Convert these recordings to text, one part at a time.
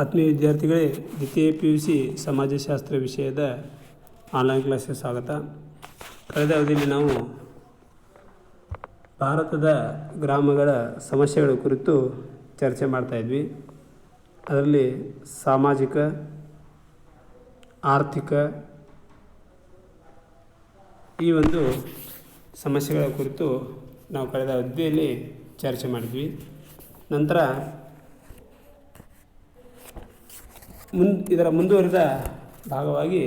ಆತ್ಮೀಯ ವಿದ್ಯಾರ್ಥಿಗಳೇ, ದ್ವಿತೀಯ ಪಿ ಯು ಸಿ ಸಮಾಜಶಾಸ್ತ್ರ ವಿಷಯದ ಆನ್ಲೈನ್ ಕ್ಲಾಸ್ಗೆ ಸ್ವಾಗತ. ಕಳೆದ ಅವಧಿಯಲ್ಲಿ ನಾವು ಭಾರತದ ಗ್ರಾಮಗಳ ಸಮಸ್ಯೆಗಳ ಕುರಿತು ಚರ್ಚೆ ಮಾಡ್ತಾಯಿದ್ವಿ ಅದರಲ್ಲಿ ಸಾಮಾಜಿಕ, ಆರ್ಥಿಕ ಈ ಒಂದು ಸಮಸ್ಯೆಗಳ ಕುರಿತು ನಾವು ಕಳೆದ ಅವಧಿಯಲ್ಲಿ ಚರ್ಚೆ ಮಾಡಿದ್ವಿ. ನಂತರ ಮುನ್, ಇದರ ಮುಂದುವರಿದ ಭಾಗವಾಗಿ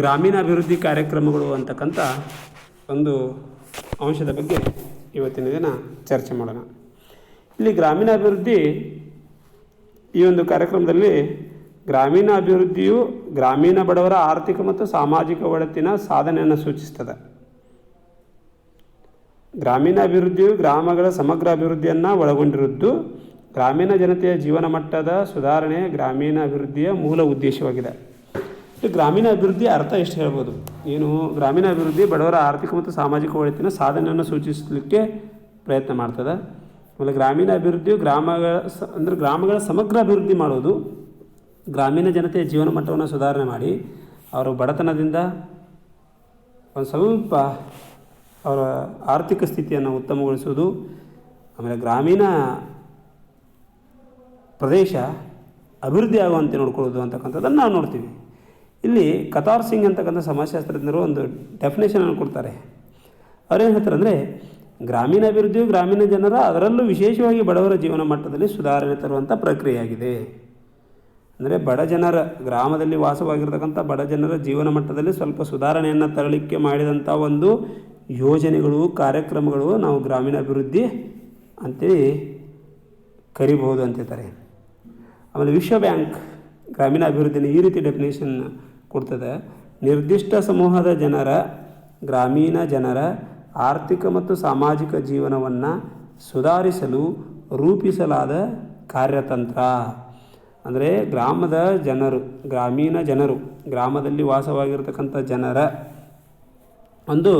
ಗ್ರಾಮೀಣಾಭಿವೃದ್ಧಿ ಕಾರ್ಯಕ್ರಮಗಳು ಅಂತಕ್ಕಂಥ ಒಂದು ಅಂಶದ ಬಗ್ಗೆ ಇವತ್ತಿನ ದಿನ ಚರ್ಚೆ ಮಾಡೋಣ. ಇಲ್ಲಿ ಗ್ರಾಮೀಣಾಭಿವೃದ್ಧಿ ಈ ಒಂದು ಕಾರ್ಯಕ್ರಮದಲ್ಲಿ ಗ್ರಾಮೀಣ ಅಭಿವೃದ್ಧಿಯು ಗ್ರಾಮೀಣ ಬಡವರ ಆರ್ಥಿಕ ಮತ್ತು ಸಾಮಾಜಿಕ ಒಡೆತಿನ ಸಾಧನೆಯನ್ನು ಸೂಚಿಸ್ತದೆ. ಗ್ರಾಮೀಣ ಅಭಿವೃದ್ಧಿಯು ಗ್ರಾಮಗಳ ಸಮಗ್ರ ಅಭಿವೃದ್ಧಿಯನ್ನು ಒಳಗೊಂಡಿರುವುದು ಗ್ರಾಮೀಣ ಜನತೆಯ ಜೀವನ ಮಟ್ಟದ ಸುಧಾರಣೆ ಗ್ರಾಮೀಣ ಅಭಿವೃದ್ಧಿಯ ಮೂಲ ಉದ್ದೇಶವಾಗಿದೆ. ಗ್ರಾಮೀಣ ಅಭಿವೃದ್ಧಿ ಅರ್ಥ ಎಷ್ಟು ಹೇಳ್ಬೋದು? ಏನು ಗ್ರಾಮೀಣ ಅಭಿವೃದ್ಧಿ ಬಡವರ ಆರ್ಥಿಕ ಮತ್ತು ಸಾಮಾಜಿಕ ಒಳಿತಿನ ಸಾಧನೆಯನ್ನು ಸೂಚಿಸಲಿಕ್ಕೆ ಪ್ರಯತ್ನ ಮಾಡ್ತದೆ. ಆಮೇಲೆ ಗ್ರಾಮೀಣ ಅಭಿವೃದ್ಧಿಯು ಗ್ರಾಮಗಳ ಸ, ಅಂದರೆ ಗ್ರಾಮಗಳ ಸಮಗ್ರ ಅಭಿವೃದ್ಧಿ ಮಾಡೋದು ಗ್ರಾಮೀಣ ಜನತೆಯ ಜೀವನ ಮಟ್ಟವನ್ನು ಸುಧಾರಣೆ ಮಾಡಿ ಅವರ ಬಡತನದಿಂದ ಒಂದು ಸ್ವಲ್ಪ ಅವರ ಆರ್ಥಿಕ ಸ್ಥಿತಿಯನ್ನು ಉತ್ತಮಗೊಳಿಸುವುದು. ಆಮೇಲೆ ಗ್ರಾಮೀಣ ಪ್ರದೇಶ ಅಭಿವೃದ್ಧಿ ಆಗುವಂತೆ ನೋಡ್ಕೊಳ್ಳೋದು ಅಂತಕ್ಕಂಥದ್ದನ್ನು ನಾವು ನೋಡ್ತೀವಿ. ಇಲ್ಲಿ ಕತಾರ್ ಸಿಂಗ್ ಅಂತಕ್ಕಂಥ ಸಮಾಜಶಾಸ್ತ್ರಜ್ಞರು ಒಂದು ಡೆಫಿನೇಷನನ್ನು ಕೊಡ್ತಾರೆ. ಅವ್ರೇನು ಹೇಳ್ತಾರೆ ಅಂದರೆ, ಗ್ರಾಮೀಣ ಅಭಿವೃದ್ಧಿಯು ಗ್ರಾಮೀಣ ಜನರ ಅದರಲ್ಲೂ ವಿಶೇಷವಾಗಿ ಬಡವರ ಜೀವನ ಮಟ್ಟದಲ್ಲಿ ಸುಧಾರಣೆ ತರುವಂಥ ಪ್ರಕ್ರಿಯೆಯಾಗಿದೆ. ಅಂದರೆ ಬಡ ಜನರ ಗ್ರಾಮದಲ್ಲಿ ವಾಸವಾಗಿರ್ತಕ್ಕಂಥ ಬಡ ಜನರ ಜೀವನ ಮಟ್ಟದಲ್ಲಿ ಸ್ವಲ್ಪ ಸುಧಾರಣೆಯನ್ನು ತರಲಿಕ್ಕೆ ಮಾಡಿದಂಥ ಒಂದು ಯೋಜನೆಗಳು, ಕಾರ್ಯಕ್ರಮಗಳು ನಾವು ಗ್ರಾಮೀಣ ಅಭಿವೃದ್ಧಿ ಅಂತೇಳಿ ಕರಿಬಹುದು ಅಂತಿರ್ತಾರೆ ಆಮೇಲೆ ವಿಶ್ವ ಬ್ಯಾಂಕ್ ಗ್ರಾಮೀಣ ಅಭಿವೃದ್ಧಿನ ಈ ರೀತಿ ಡೆಫಿನೇಷನ್ ಕೊಡ್ತದೆ. ನಿರ್ದಿಷ್ಟ ಸಮೂಹದ ಜನರ, ಗ್ರಾಮೀಣ ಜನರ ಆರ್ಥಿಕ ಮತ್ತು ಸಾಮಾಜಿಕ ಜೀವನವನ್ನು ಸುಧಾರಿಸಲು ರೂಪಿಸಲಾದ ಕಾರ್ಯತಂತ್ರ. ಅಂದರೆ ಗ್ರಾಮದ ಜನರು, ಗ್ರಾಮೀಣ ಜನರು, ಗ್ರಾಮದಲ್ಲಿ ವಾಸವಾಗಿರ್ತಕ್ಕಂಥ ಜನರ ಒಂದು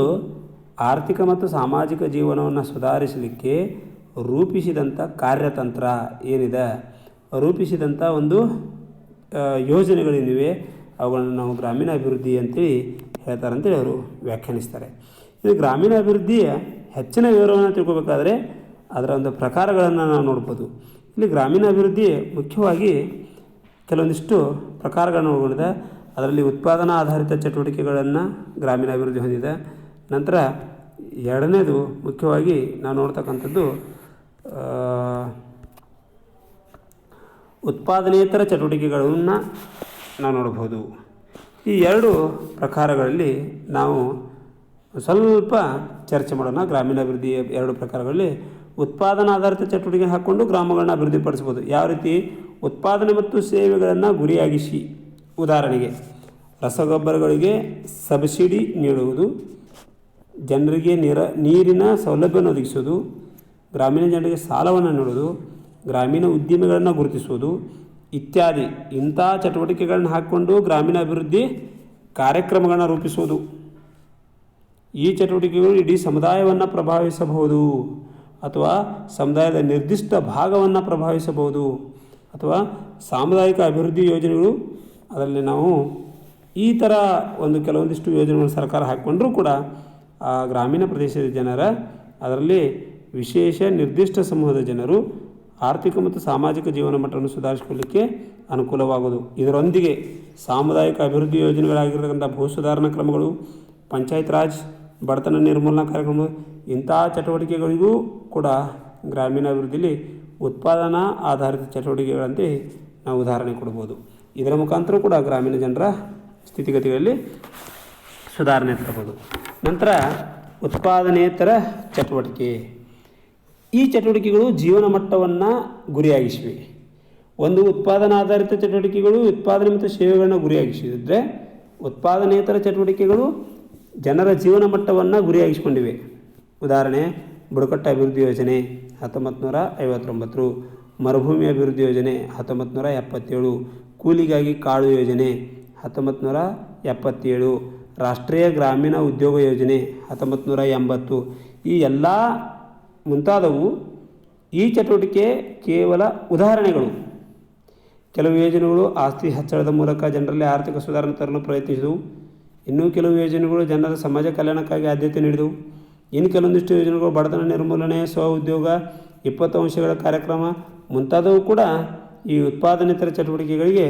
ಆರ್ಥಿಕ ಮತ್ತು ಸಾಮಾಜಿಕ ಜೀವನವನ್ನು ಸುಧಾರಿಸಲಿಕ್ಕೆ ರೂಪಿಸಿದಂಥ ಕಾರ್ಯತಂತ್ರ ಏನಿದೆ? ರೂಪಿಸಿದಂಥ ಒಂದು ಯೋಜನೆಗಳೇನಿವೆ ಅವುಗಳನ್ನು ನಾವು ಗ್ರಾಮೀಣ ಅಭಿವೃದ್ಧಿ ಅಂತೇಳಿ ಹೇಳ್ತಾರೆ ಅಂತೇಳಿ ಅವರು ವ್ಯಾಖ್ಯಾನಿಸ್ತಾರೆ. ಇದು ಗ್ರಾಮೀಣ ಅಭಿವೃದ್ಧಿಯ ಹೆಚ್ಚಿನ ವಿವರವನ್ನು ತಿಳ್ಕೊಬೇಕಾದ್ರೆ ಅದರ ಒಂದು ಪ್ರಕಾರಗಳನ್ನು ನಾವು ನೋಡ್ಬೋದು. ಇಲ್ಲಿ ಗ್ರಾಮೀಣ ಅಭಿವೃದ್ಧಿ ಮುಖ್ಯವಾಗಿ ಕೆಲವೊಂದಿಷ್ಟು ಪ್ರಕಾರಗಳನ್ನು ಒಳಗೊಂಡಿದೆ. ಅದರಲ್ಲಿ ಉತ್ಪಾದನಾ ಆಧಾರಿತ ಚಟುವಟಿಕೆಗಳನ್ನು ಗ್ರಾಮೀಣ ಅಭಿವೃದ್ಧಿ ಹೊಂದಿದೆ. ನಂತರ ಎರಡನೇದು ಮುಖ್ಯವಾಗಿ ನಾವು ನೋಡ್ತಕ್ಕಂಥದ್ದು ಉತ್ಪಾದನೇತರ ಚಟುವಟಿಕೆಗಳನ್ನು ನಾವು ನೋಡಬಹುದು ಈ ಎರಡು ಪ್ರಕಾರಗಳಲ್ಲಿ ನಾವು ಸ್ವಲ್ಪ ಚರ್ಚೆ ಮಾಡೋಣ. ಗ್ರಾಮೀಣಾಭಿವೃದ್ಧಿಯ ಎರಡು ಪ್ರಕಾರಗಳಲ್ಲಿ ಉತ್ಪಾದನಾ ಆಧಾರಿತ ಚಟುವಟಿಕೆ ಹಾಕ್ಕೊಂಡು ಗ್ರಾಮಗಳನ್ನ ಅಭಿವೃದ್ಧಿಪಡಿಸ್ಬೋದು ಯಾವ ರೀತಿ? ಉತ್ಪಾದನೆ ಮತ್ತು ಸೇವೆಗಳನ್ನು ಗುರಿಯಾಗಿಸಿ. ಉದಾಹರಣೆಗೆ, ರಸಗೊಬ್ಬರಗಳಿಗೆ ಸಬ್ಸಿಡಿ ನೀಡುವುದು, ಜನರಿಗೆ ನೀರ ನೀರಿನ ಸೌಲಭ್ಯವನ್ನು ಒದಗಿಸೋದು ಗ್ರಾಮೀಣ ಜನರಿಗೆ ಸಾಲವನ್ನು ನೀಡುವುದು ಗ್ರಾಮೀಣ ಉದ್ಯಮಿಗಳನ್ನು ಗುರುತಿಸುವುದು ಇತ್ಯಾದಿ ಇಂಥ ಚಟುವಟಿಕೆಗಳನ್ನು ಹಾಕ್ಕೊಂಡು ಗ್ರಾಮೀಣ ಅಭಿವೃದ್ಧಿ ಕಾರ್ಯಕ್ರಮಗಳನ್ನು ರೂಪಿಸುವುದು. ಈ ಚಟುವಟಿಕೆಗಳು ಇಡೀ ಸಮುದಾಯವನ್ನು ಪ್ರಭಾವಿಸಬಹುದು ಅಥವಾ ಸಮುದಾಯದ ನಿರ್ದಿಷ್ಟ ಭಾಗವನ್ನು ಪ್ರಭಾವಿಸಬಹುದು ಅಥವಾ ಸಾಮುದಾಯಿಕ ಅಭಿವೃದ್ಧಿ ಯೋಜನೆಗಳು ಅದರಲ್ಲಿ ನಾವು ಈ ಥರ ಒಂದು ಕೆಲವೊಂದಿಷ್ಟು ಯೋಜನೆಗಳನ್ನು ಸರ್ಕಾರ ಹಾಕ್ಕೊಂಡ್ರೂ ಕೂಡ ಆ ಗ್ರಾಮೀಣ ಪ್ರದೇಶದ ಜನರ ಅದರಲ್ಲಿ ವಿಶೇಷ ನಿರ್ದಿಷ್ಟ ಸಮೂಹದ ಜನರು ಆರ್ಥಿಕ ಮತ್ತು ಸಾಮಾಜಿಕ ಜೀವನ ಮಟ್ಟವನ್ನು ಸುಧಾರಿಸಿಕೊಳ್ಳಲಿಕ್ಕೆ ಅನುಕೂಲವಾಗುವುದು. ಇದರೊಂದಿಗೆ ಸಾಮುದಾಯಿಕ ಅಭಿವೃದ್ಧಿ ಯೋಜನೆಗಳಾಗಿರ್ತಕ್ಕಂಥ ಭೂ ಸುಧಾರಣಾ ಕ್ರಮಗಳು, ಪಂಚಾಯತ್ ರಾಜ್, ಬಡತನ ನಿರ್ಮೂಲನಾ ಕಾರ್ಯಕ್ರಮ ಇಂಥ ಚಟುವಟಿಕೆಗಳಿಗೂ ಕೂಡ ಗ್ರಾಮೀಣ ಅಭಿವೃದ್ಧಿಯಲ್ಲಿ ಉತ್ಪಾದನಾ ಆಧಾರಿತ ಚಟುವಟಿಕೆಗಳಂತೆ ನಾವು ಉದಾಹರಣೆ ಕೊಡ್ಬೋದು. ಇದರ ಮುಖಾಂತರ ಕೂಡ ಗ್ರಾಮೀಣ ಜನರ ಸ್ಥಿತಿಗತಿಗಳಲ್ಲಿ ಸುಧಾರಣೆ ತರಬಹುದು. ನಂತರ ಉತ್ಪಾದನೇತರ ಚಟುವಟಿಕೆ. ಈ ಚಟುವಟಿಕೆಗಳು ಜೀವನ ಮಟ್ಟವನ್ನು ಗುರಿಯಾಗಿಸಿವೆ. ಒಂದು ಉತ್ಪಾದನಾ ಆಧಾರಿತ ಚಟುವಟಿಕೆಗಳು ಉತ್ಪಾದನೆ ಮತ್ತು ಸೇವೆಗಳನ್ನು ಗುರಿಯಾಗಿಸಿದ್ರೆ ಉತ್ಪಾದನೇತರ ಚಟುವಟಿಕೆಗಳು ಜನರ ಜೀವನ ಮಟ್ಟವನ್ನು ಗುರಿಯಾಗಿಸಿಕೊಂಡಿವೆ. ಉದಾಹರಣೆ, ಬುಡಕಟ್ಟು ಅಭಿವೃದ್ಧಿ ಯೋಜನೆ ಹತ್ತೊಂಬತ್ತು ನೂರ ಐವತ್ತೊಂಬತ್ತು, ಮರುಭೂಮಿ ಅಭಿವೃದ್ಧಿ ಯೋಜನೆ ಹತ್ತೊಂಬತ್ತು ನೂರ ಎಪ್ಪತ್ತೇಳು, ಕೂಲಿಗಾಗಿ ಕಾಳು ಯೋಜನೆ ಹತ್ತೊಂಬತ್ತು ನೂರ ಎಪ್ಪತ್ತೇಳು, ರಾಷ್ಟ್ರೀಯ ಗ್ರಾಮೀಣ ಉದ್ಯೋಗ ಯೋಜನೆ ಹತ್ತೊಂಬತ್ತು ನೂರ ಎಂಬತ್ತು. ಈ ಎಲ್ಲ ಮುಂತಾದವು ಈ ಚಟುವಟಿಕೆ ಕೇವಲ ಉದಾಹರಣೆಗಳು. ಕೆಲವು ಯೋಜನೆಗಳು ಆಸ್ತಿ ಹೆಚ್ಚಳದ ಮೂಲಕ ಜನರಲ್ಲಿ ಆರ್ಥಿಕ ಸುಧಾರಣೆ ತರಲು ಪ್ರಯತ್ನಿಸಿದವು. ಇನ್ನೂ ಕೆಲವು ಯೋಜನೆಗಳು ಜನರ ಸಮಾಜ ಕಲ್ಯಾಣಕ್ಕಾಗಿ ಆದ್ಯತೆ ನೀಡಿದವು. ಇನ್ನು ಕೆಲವೊಂದಿಷ್ಟು ಯೋಜನೆಗಳು ಬಡತನ ನಿರ್ಮೂಲನೆ, ಸ್ವ ಉದ್ಯೋಗ, ಇಪ್ಪತ್ತು ಅಂಶಗಳ ಕಾರ್ಯಕ್ರಮ ಮುಂತಾದವು ಕೂಡ ಈ ಉತ್ಪಾದನೇತರ ಚಟುವಟಿಕೆಗಳಿಗೆ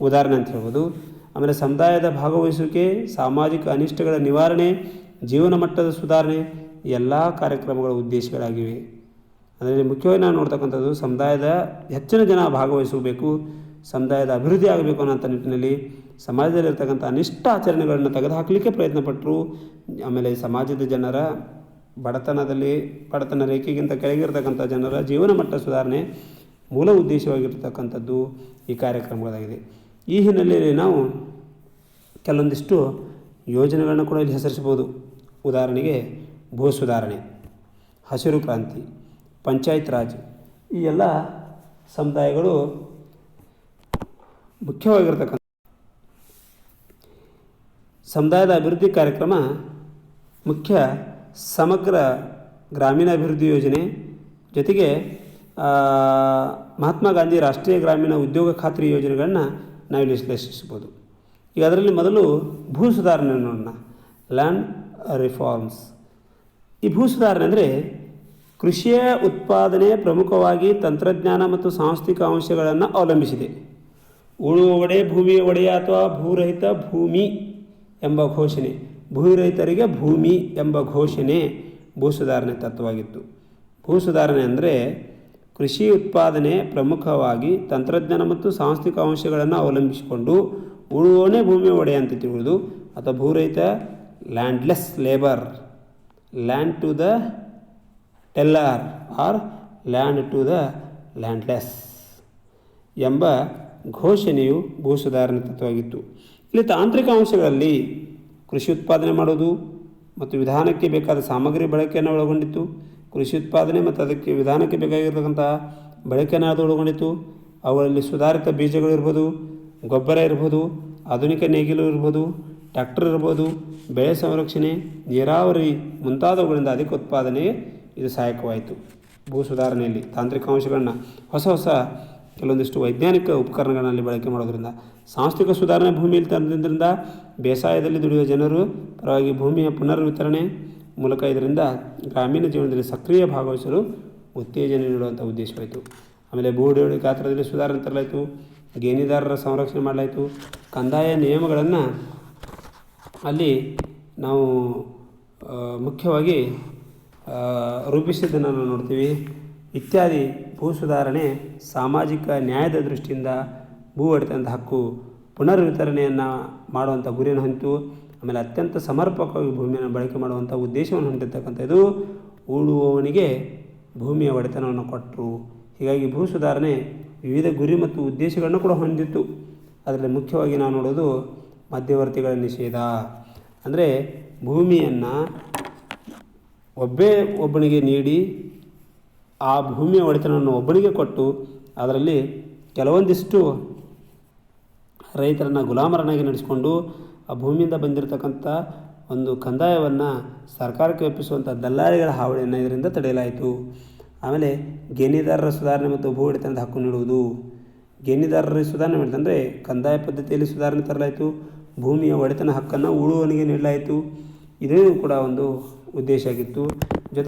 ಉದಾಹರಣೆ ಅಂತ ಹೇಳ್ಬೋದು. ಆಮೇಲೆ ಸಮುದಾಯದ ಭಾಗವಹಿಸುವಿಕೆ, ಸಾಮಾಜಿಕ ಅನಿಷ್ಟಗಳ ನಿವಾರಣೆ, ಜೀವನ ಮಟ್ಟದ ಸುಧಾರಣೆ ಎಲ್ಲ ಕಾರ್ಯಕ್ರಮಗಳ ಉದ್ದೇಶಗಳಾಗಿವೆ. ಅದರಲ್ಲಿ ಮುಖ್ಯವಾಗಿ ನಾವು ನೋಡ್ತಕ್ಕಂಥದ್ದು ಸಮುದಾಯದ ಹೆಚ್ಚಿನ ಜನ ಭಾಗವಹಿಸಬೇಕು, ಸಮುದಾಯದ ಅಭಿವೃದ್ಧಿ ಆಗಬೇಕು ಅನ್ನೋಂಥ ನಿಟ್ಟಿನಲ್ಲಿ ಸಮಾಜದಲ್ಲಿರ್ತಕ್ಕಂಥ ಅನಿಷ್ಟ ಆಚರಣೆಗಳನ್ನು ತೆಗೆದುಹಾಕಲಿಕ್ಕೆ ಪ್ರಯತ್ನ ಪಟ್ಟರು ಆಮೇಲೆ ಸಮಾಜದ ಜನರ ಬಡತನದಲ್ಲಿ, ಬಡತನ ರೇಖೆಗಿಂತ ಕೆಳಗಿರ್ತಕ್ಕಂಥ ಜನರ ಜೀವನ ಮಟ್ಟ ಸುಧಾರಣೆ ಮೂಲ ಉದ್ದೇಶವಾಗಿರ್ತಕ್ಕಂಥದ್ದು ಈ ಕಾರ್ಯಕ್ರಮಗಳಾಗಿದೆ. ಈ ಹಿನ್ನೆಲೆಯಲ್ಲಿ ನಾವು ಕೆಲವೊಂದಿಷ್ಟು ಯೋಜನೆಗಳನ್ನು ಕೂಡ ಇಲ್ಲಿ ಹೆಸರಿಸ್ಬೋದು ಉದಾಹರಣೆಗೆ ಭೂ ಸುಧಾರಣೆ ಹಸಿರು ಕ್ರಾಂತಿ, ಪಂಚಾಯತ್ ರಾಜ್ ಈ ಎಲ್ಲ ಸಮುದಾಯಗಳು ಮುಖ್ಯವಾಗಿರ್ತಕ್ಕಂಥ ಸಮುದಾಯದ ಅಭಿವೃದ್ಧಿ ಕಾರ್ಯಕ್ರಮ ಮುಖ್ಯ ಸಮಗ್ರ ಗ್ರಾಮೀಣ ಅಭಿವೃದ್ಧಿ ಯೋಜನೆ ಜೊತೆಗೆ ಮಹಾತ್ಮ ಗಾಂಧಿ ರಾಷ್ಟ್ರೀಯ ಗ್ರಾಮೀಣ ಉದ್ಯೋಗ ಖಾತ್ರಿ ಯೋಜನೆಗಳನ್ನು ನಾವಿಲ್ಲಿ ವಿಶ್ಲೇಷಿಸ್ಬೋದು ಈಗ ಅದರಲ್ಲಿ ಮೊದಲು ಭೂ ಸುಧಾರಣೆ ನೋಡೋಣ ಲ್ಯಾಂಡ್ ರಿಫಾರ್ಮ್ಸ್ ಈ ಭೂ ಸುಧಾರಣೆ ಅಂದರೆ ಕೃಷಿಯ ಉತ್ಪಾದನೆ ಪ್ರಮುಖವಾಗಿ ತಂತ್ರಜ್ಞಾನ ಮತ್ತು ಸಾಂಸ್ಥಿಕ ಅಂಶಗಳನ್ನು ಅವಲಂಬಿಸಿದೆ. ಉಳುವ ಒಡೆ ಭೂಮಿಯ ಒಡೆಯ ಅಥವಾ ಭೂರಹಿತ ಭೂಮಿ ಎಂಬ ಘೋಷಣೆ. ಭೂರಹಿತರಿಗೆ ಭೂಮಿ ಎಂಬ ಘೋಷಣೆ ಭೂ ಸುಧಾರಣೆ ತತ್ವವಾಗಿತ್ತು. ಭೂ ಸುಧಾರಣೆ ಅಂದರೆ ಕೃಷಿ ಉತ್ಪಾದನೆ ಪ್ರಮುಖವಾಗಿ ತಂತ್ರಜ್ಞಾನ ಮತ್ತು ಸಾಂಸ್ಥಿಕ ಅಂಶಗಳನ್ನು ಅವಲಂಬಿಸಿಕೊಂಡು ಉಳುವನೇ ಭೂಮಿಯ ಒಡೆಯ ಅಂತ ತಿಳಿದು ಅಥವಾ ಭೂರಹಿತ landless labour land to the tiller or land to the landless ಎಂಬ ಘೋಷಣೆಯು ಭೂ ಸುಧಾರಣೆ ತತ್ವವಾಗಿತ್ತು. ಇಲ್ಲಿ ತಾಂತ್ರಿಕ ಅಂಶಗಳಲ್ಲಿ ಕೃಷಿ ಉತ್ಪಾದನೆ ಮಾಡೋದು ಮತ್ತು ವಿಧಾನಕ್ಕೆ ಬೇಕಾದ ಸಾಮಗ್ರಿ ಬಳಕೆಯನ್ನು ಒಳಗೊಂಡಿತ್ತು. ಕೃಷಿ ಉತ್ಪಾದನೆ ಮತ್ತು ಅದಕ್ಕೆ ವಿಧಾನಕ್ಕೆ ಬೇಕಾಗಿರ್ತಕ್ಕಂತಹ ಬಳಕೆಯನ್ನು ಅದು ಒಳಗೊಂಡಿತ್ತು. ಅವುಗಳಲ್ಲಿ ಸುಧಾರಿತ ಬೀಜಗಳಿರ್ಬೋದು ಗೊಬ್ಬರ ಇರ್ಬೋದು, ಆಧುನಿಕ ನೇಗಿಲು ಇರ್ಬೋದು ಟ್ರ್ಯಾಕ್ಟರ್ ಇರ್ಬೋದು, ಬೆಳೆ ಸಂರಕ್ಷಣೆ, ನೀರಾವರಿ ಮುಂತಾದವುಗಳಿಂದ ಅಧಿಕ ಉತ್ಪಾದನೆ ಇದು ಸಹಾಯಕವಾಯಿತು. ಭೂ ಸುಧಾರಣೆಯಲ್ಲಿ ತಾಂತ್ರಿಕ ಅಂಶಗಳನ್ನ ಹೊಸ ಹೊಸ ಕೆಲವೊಂದಿಷ್ಟು ವೈಜ್ಞಾನಿಕ ಉಪಕರಣಗಳಲ್ಲಿ ಬಳಕೆ ಮಾಡೋದರಿಂದ, ಸಾಂಸ್ಥಿಕ ಸುಧಾರಣೆ ಭೂಮಿಯಲ್ಲಿ ತಂದ್ರಿಂದ ಬೇಸಾಯದಲ್ಲಿ ದುಡಿಯುವ ಜನರು ಪರವಾಗಿ ಭೂಮಿಯ ಪುನರ್ವಿತರಣೆ ಮೂಲಕ ಇದರಿಂದ ಗ್ರಾಮೀಣ ಜೀವನದಲ್ಲಿ ಸಕ್ರಿಯ ಭಾಗವಹಿಸಲು ಉತ್ತೇಜನ ನೀಡುವಂಥ ಉದ್ದೇಶವಾಯಿತು ಆಮೇಲೆ ಭೂಡಿಯೋಡಿ ಗಾತ್ರದಲ್ಲಿ ಸುಧಾರಣೆ ತರಲಾಯಿತು, ಗೇಣಿದಾರರ ಸಂರಕ್ಷಣೆ ಮಾಡಲಾಯಿತು, ಕಂದಾಯ ನಿಯಮಗಳನ್ನು ಅಲ್ಲಿ ನಾವು ಮುಖ್ಯವಾಗಿ ರೂಪಿಸಿದ್ದನ್ನು ನಾವು ನೋಡ್ತೀವಿ. ಇತ್ಯಾದಿ ಭೂ ಸುಧಾರಣೆ ಸಾಮಾಜಿಕ ನ್ಯಾಯದ ದೃಷ್ಟಿಯಿಂದ ಭೂ ಒಡೆತನದ ಹಕ್ಕು ಪುನರ್ವಿತರಣೆಯನ್ನು ಮಾಡುವಂಥ ಗುರಿಯನ್ನು ಹೊಂದಿತು ಆಮೇಲೆ ಅತ್ಯಂತ ಸಮರ್ಪಕವಾಗಿ ಭೂಮಿಯನ್ನು ಬಳಕೆ ಮಾಡುವಂಥ ಉದ್ದೇಶವನ್ನು ಹೊಂದಿರ್ತಕ್ಕಂಥದ್ದು ಉಳುವವನಿಗೆ ಭೂಮಿಯ ಒಡೆತನವನ್ನು ಕೊಟ್ಟರು. ಹೀಗಾಗಿ ಭೂ ಸುಧಾರಣೆ ವಿವಿಧ ಗುರಿ ಮತ್ತು ಉದ್ದೇಶಗಳನ್ನು ಕೂಡ ಹೊಂದಿತ್ತು. ಅದರಲ್ಲಿ ಮುಖ್ಯವಾಗಿ ನಾವು ನೋಡೋದು ಮಧ್ಯವರ್ತಿಗಳ ನಿಷೇಧ. ಅಂದರೆ ಭೂಮಿಯನ್ನು ಒಬ್ಬೇ ಒಬ್ಬನಿಗೆ ನೀಡಿ ಆ ಭೂಮಿಯ ಒಡೆತನವನ್ನು ಒಬ್ಬನಿಗೆ ಕೊಟ್ಟು ಅದರಲ್ಲಿ ಕೆಲವೊಂದಿಷ್ಟು ರೈತರನ್ನು ಗುಲಾಮರನ್ನಾಗಿ ನಡೆಸಿಕೊಂಡು ಆ ಭೂಮಿಯಿಂದ ಬಂದಿರತಕ್ಕಂಥ ಒಂದು ಕಂದಾಯವನ್ನು ಸರ್ಕಾರಕ್ಕೆ ಒಪ್ಪಿಸುವಂಥ ದಲ್ಲಾಳಿಗಳ ಹಾವಳಿಯನ್ನು ಇದರಿಂದ ತಡೆಯಲಾಯಿತು. ಆಮೇಲೆ ಗೇಣಿದಾರರ ಸುಧಾರಣೆ ಮತ್ತು ಭೂ ಒಡೆತನದ ಹಕ್ಕು ನೀಡುವುದು. ಗೇಣಿದಾರರ ಸುಧಾರಣೆ ಮಾಡಿದಂದರೆ ಕಂದಾಯ ಪದ್ಧತಿಯಲ್ಲಿ ಸುಧಾರಣೆ ತರಲಾಯಿತು, ಭೂಮಿಯ ಒಡೆತನ ಹಕ್ಕನ್ನು ಉಳುವವನಿಗೆ ನೀಡಲಾಯಿತು. ಇದೇ ಕೂಡ ಒಂದು ಉದ್ದೇಶ ಆಗಿತ್ತು. ಜೊತೆ